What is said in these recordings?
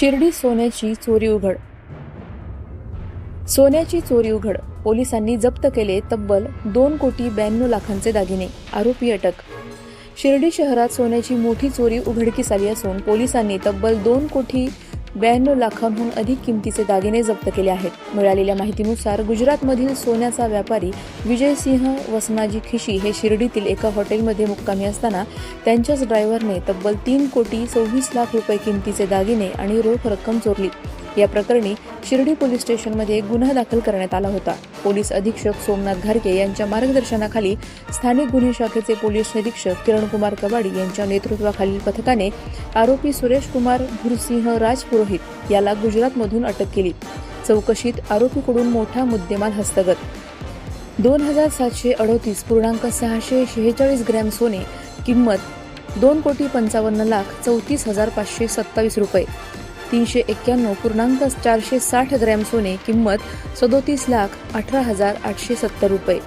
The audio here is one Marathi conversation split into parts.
शिर्डी सोन्याची चोरी उघड. सोन्याची चोरी उघड. पोलिसांनी जप्त केले तब्बल दोन कोटी ब्याण्णव लाखांचे दागिने. आरोपी अटक. शिर्डी शहरात सोन्याची मोठी चोरी उघडकीस आली असून पोलिसांनी तब्बल दोन कोटी ब्याण्णव लाखांहून अधिक किमतीचे दागिने जप्त केले आहेत. मिळालेल्या माहितीनुसार गुजरातमधील सोन्याचा व्यापारी विजयसिंह वसनाजी खिशी हे शिर्डीतील एका हॉटेलमध्ये मुक्कामी असताना त्यांच्याच ड्रायव्हरने तब्बल तीन कोटी सव्वीस लाख रुपये किमतीचे दागिने आणि रोख रक्कम चोरली. या प्रकरणी शिर्डी पोलीस स्टेशनमध्ये गुन्हा दाखल करण्यात आला होता. पोलीस अधीक्षक सोमनाथ घारके यांच्या मार्गदर्शनाखाली स्थानिक गुन्हे शाखेचे पोलीस निरीक्षक किरणकुमार कबाडी यांच्या नेतृत्वाखालील पथकाने आरोपी सुरेश कुमार भुरसिंह राजपुरोहित याला गुजरातमधून अटक केली. चौकशीत आरोपीकडून मोठा मुद्देमाल हस्तगत. दोन हजार सातशे अडोतीस पूर्णांक सहाशे शेहेचाळीस ग्रॅम सोने किंमत दोन कोटी पंचावन्न लाख चौतीस हजार पाचशे सत्तावीस रुपये. तीनशे एक्क्याण्णव पूर्णांक चारशे साठ ग्रॅम सोने किंमत सदोतीस लाख अठरा हजार आठशे सत्तर रुपये.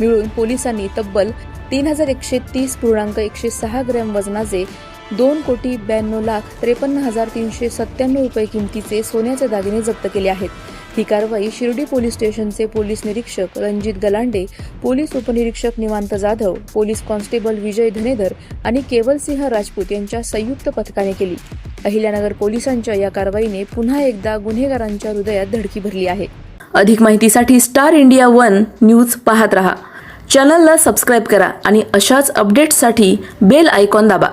मिळून पोलिसांनी तब्बल तीन हजार एकशे तीस पूर्णांक एकशे सहा ग्रॅम वजनाचे दोन कोटी ब्याण्णव लाख त्रेपन्न हजार तीनशे सत्त्याण्णव रुपये किमतीचे सोन्याचे दागिने जप्त केले आहेत. ही कारवाई शिर्डी पोलीस स्टेशनचे पोलीस निरीक्षक रणजित गलांडे पोलीस उपनिरीक्षक निवांत जाधव पोलीस कॉन्स्टेबल विजय धनेधर आणि केवलसिंह राजपूत यांच्या संयुक्त पथकाने केली. अहिल्यानगर पोलिसांच्या या कारवाईने पुन्हा एकदा गुन्हेगारांच्या हृदयात धडकी भरली आहे. अधिक माहितीसाठी स्टार इंडिया वन न्यूज पाहत रहा. चॅनलला सबस्क्राईब करा आणि अशाच अपडेट्ससाठी बेल आयकॉन दाबा.